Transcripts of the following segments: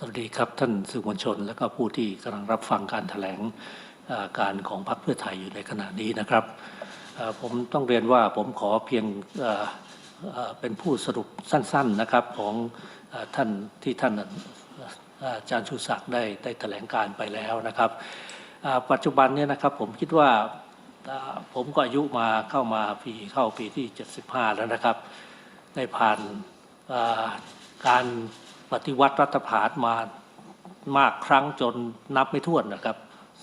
สวัสดีครับท่านสื่อมวลชน และก็ผู้ที่กำลังรับฟังการแถลงการของพรรคเพื่อไทยอยู่ในขณะนี้นะครับ ผมต้องเรียนว่าผมขอเพียงเป็นผู้สรุปสั้นๆนะครับของอท่านที่ท่านอาจารย์ชูศักดิ์ได้ได้แถลงการไปแล้วนะครับ ปัจจุบันเนี่ยนะครับผมคิดว่าผมก็อายุมาเข้ามาปีเข้าปีที่ 75 แล้วนะครับ ได้ผ่านการ ปฏิวัติรัฐประหารมามากครั้งจนนับไม่ถ้วนนะครับ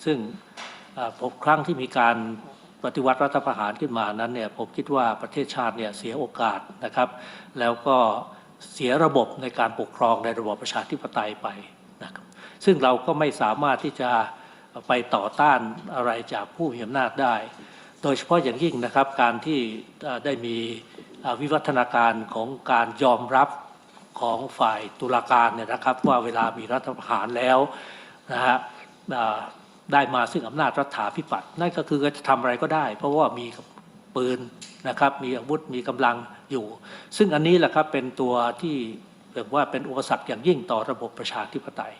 ซึ่งผมครั้งที่มีการปฏิวัติรัฐประหารขึ้นมานั้นเนี่ยผมคิดว่าประเทศชาติเนี่ยเสียโอกาสนะครับ แล้วก็เสียระบบในการปกครองในระบอบประชาธิปไตยไปนะครับซึ่งเราก็ไม่สามารถที่จะไปต่อต้านอะไรจากผู้มีอำนาจได้ โดยเฉพาะอย่างยิ่งนะครับการที่ได้มีวิวัฒนาการของการยอมรับ ของฝ่ายตุลาการเนี่ยนะครับ ว่าเวลามีรัฐประหารแล้วนะฮะได้มาซึ่งอำนาจรัฐาภิปัตย์นั่นก็คือจะทำอะไรก็ได้ เพราะว่ามีปืนนะครับมีอาวุธมีกำลังอยู่ ซึ่งอันนี้แหละครับเป็นตัวที่แบบว่าเป็นอุปสรรคอย่างยิ่งต่อระบบประชาธิปไตย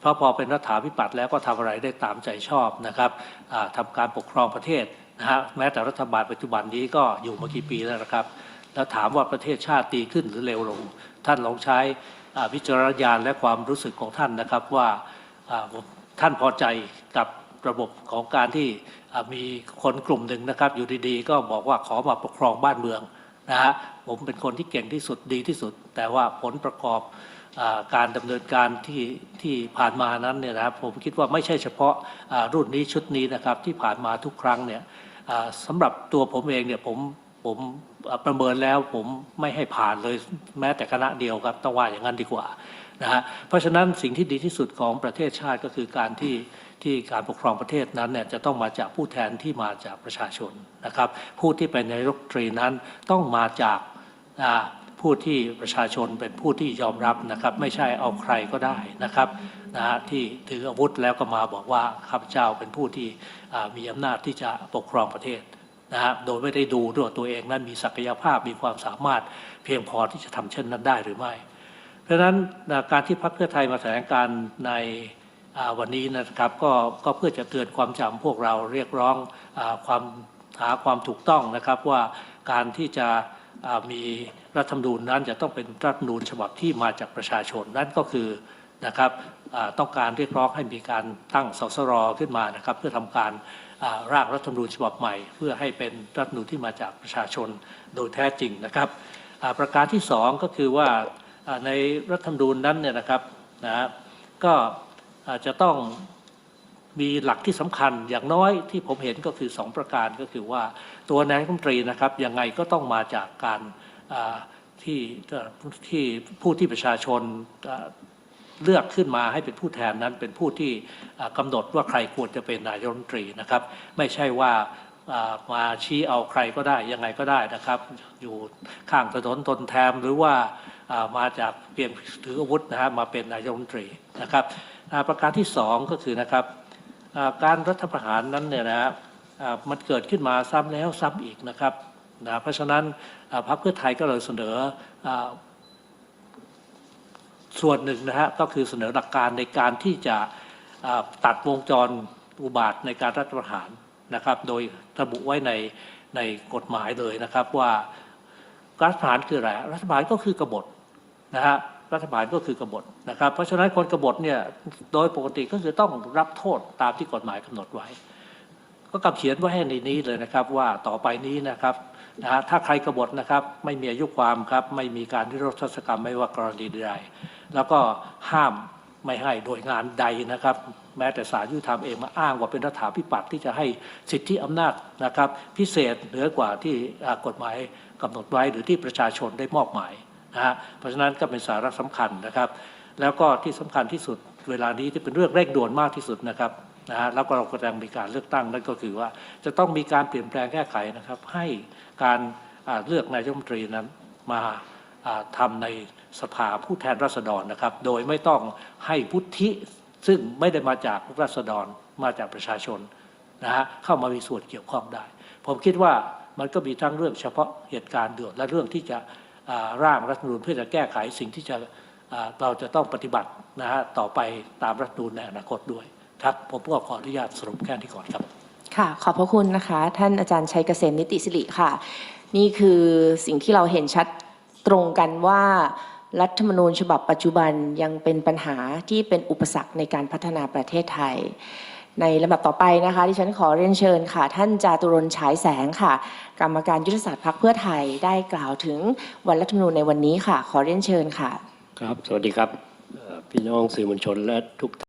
เพราะพอเป็นรัฐาภิปัตย์แล้วก็ทำอะไรได้ตามใจชอบนะครับอ่าทำการปกครองประเทศนะฮะแม้แต่รัฐบาลปัจจุบันนี้ก็อยู่มากี่ปีแล้วนะครับ แล้วถามว่าประเทศชาติดีขึ้นหรือเลวลง ท่านลองใช้วิจารณญาณและความรู้สึกของท่านนะครับว่าท่านพอใจกับระบบของการที่มีคนกลุ่มหนึ่งนะครับ อยู่ดีๆ ก็บอกว่าขอมาปกครองบ้านเมืองนะฮะผมเป็นคนที่เก่งที่สุดดีที่สุด แต่ว่าผลประกอบอการดำเนินการที่ที่ผ่านมานั้นเนี่ยนะครับผมคิดว่าไม่ใช่เฉพาะรุ่นนี้ชุดนี้นะครับที่ผ่านมาทุกครั้งเนี่ยสำหรับตัวผมเองเนี่ยผม ผมประเมินแล้วผมไม่ให้ผ่านเลยแม้แต่คณะเดียวครับ ต้องว่าอย่างนั้นดีกว่านะฮะเพราะฉะนั้นสิ่งที่ดีที่สุดของประเทศชาติก็คือการที่ที่การปกครองประเทศนั้นเนี่ยจะต้องมาจากผู้แทนที่มาจากประชาชนนะครับ ผู้ที่เป็นนายกตรีนั้นต้องมาจากผู้ที่ประชาชนเป็นผู้ที่ยอมรับนะครับ ไม่ใช่เอาใครก็ได้นะครับนะฮะที่ถืออาวุธแล้วก็มาบอกว่าข้าพเจ้าเป็นผู้ที่มีอำนาจที่จะปกครองประเทศ นะฮะโดยไม่ได้ดูด้วยตัวเองนั้นมีศักยภาพมีความสามารถเพียงพอที่จะทำเช่นนั้นได้หรือไม่ เพราะฉะนั้นนะการที่พรรคเพื่อไทยมาแถลงการในวันนี้นะครับก็ก็เพื่อจะเตือนความจำพวกเราเรียกร้องอความหาความถูกต้องนะครับว่าการที่จะมีรัฐธรรมนูญนั้นจะต้องเป็นรัฐธรรมนูญฉบับที่มาจากประชาชนนั่นก็คือนะครับ ต้องการเรียกร้องให้มีการตั้งสสรขึ้นมานะครับ เพื่อทำการร่างรัฐธรรมนูญฉบับใหม่ เพื่อให้เป็นรัฐธรรมนูญที่มาจากประชาชนโดยแท้จริงนะครับ ประการที่สองก็คือว่าในรัฐธรรมนูญนั้นเนี่ยนะครับนะก็จะต้องมีหลักที่สำคัญอย่างน้อยที่ผมเห็นก็คือ 2 ประการก็คือว่าตัวนายกรัฐมนตรีนะครับยังไงก็ต้องมาจากการที่ที่ผู้ที่ประชาชน เลือกขึ้นมาให้เป็นผู้แทนนั้นเป็นผู้ที่อ่ากำหนดว่าใครควรจะเป็นนายกรัฐมนตรีนะครับ ไม่ใช่ว่ามาชี้เอาใครก็ได้ยังไงก็ได้นะครับ อยู่ข้างถนนทนแทมหรือว่ามาจากเพียงถืออาวุธนะฮะมาเป็นนายกรัฐมนตรีนะครับประการที่สองก็คือนะครับการรัฐประหารนั้นเนี่ยนะฮะมันเกิดขึ้นมาซ้ำแล้วซ้ำอีกนะครับนะเพราะฉะนั้นพรรคเพื่อไทยก็เลยเสนอ ส่วนหนึ่งนะฮะก็คือเสนอหลักการในการที่จะตัดวงจรอุบาทในการรัฐประหารนะครับ โดยระบุไว้ในในกฎหมายเลยนะครับว่ารัฐประหารคืออะไรรัฐประหารก็คือกบฏนะฮะรัฐประหารก็คือกบฏนะครับ เพราะฉะนั้นคนกบฏเนี่ยโดยปกติก็คือต้องรับโทษตามที่กฎหมายกำหนดไว้ ก็กำเขียนไว้ให้ในนี้เลยนะครับว่าต่อไปนี้นะครับ นะฮะถ้าใครกบฏนะครับไม่มีอายุความครับไม่มีการนิรโทษกรรมไม่ว่ากรณีใดแล้วก็ห้ามไม่ให้โดยงานใดนะครับ แม้แต่ศาลยุติธรรมเองมาอ้างว่าเป็นรัฐาภิปัตย์ที่จะให้สิทธิอำนาจนะครับ พิเศษเหนือกว่าที่กฎหมายกำหนดไว้หรือที่ประชาชนได้มอบหมายนะฮะเพราะฉะนั้นก็เป็นสาระสำคัญนะครับ แล้วก็ที่สำคัญที่สุดเวลานี้ที่เป็นเรื่องเร่งด่วนมากที่สุดนะครับ นะฮะแล้วก็เรากำลังมีการเลือกตั้งนั่นก็คือว่าจะต้องมีการเปลี่ยนแปลงแก้ไขนะครับ ให้การเลือกนายกรัฐมนตรีนั้นมาอ่าทำในสภาผู้แทนราษฎรนะครับ โดยไม่ต้องให้พุทธิซึ่งไม่ได้มาจากราษฎรมาจากประชาชนนะฮะเข้ามามีส่วนเกี่ยวข้องได้ ผมคิดว่ามันก็มีทั้งเรื่องเฉพาะเหตุการณ์เดือดและเรื่องที่จะร่างรัฐธรรมนูญเพื่อจะแก้ไขสิ่งที่จะเราจะต้องปฏิบัตินะฮะต่อไปตามรัฐธรรมนูญในอนาคตด้วย ครับผมก็ขออนุญาตสรุปแค่นี้ก่อนครับ ค่ะ ขอบพระคุณนะคะ ท่านอาจารย์ชัยเกษมนิติสิริค่ะ นี่คือสิ่งที่เราเห็นชัดตรงกันว่ารัฐธรรมนูญฉบับปัจจุบันยังเป็นปัญหาที่เป็นอุปสรรคในการพัฒนาประเทศไทย ในลำดับต่อไปนะคะที่ฉันขอเรียนเชิญค่ะ ท่านจาตุรนต์ฉายแสงค่ะ กรรมการยุทธศาสตร์พรรคเพื่อไทยได้กล่าวถึงวันรัฐธรรมนูญในวันนี้ค่ะ ขอเรียนเชิญค่ะ ครับ สวัสดีครับเอ่อพี่น้องสื่อมวลชนและทุก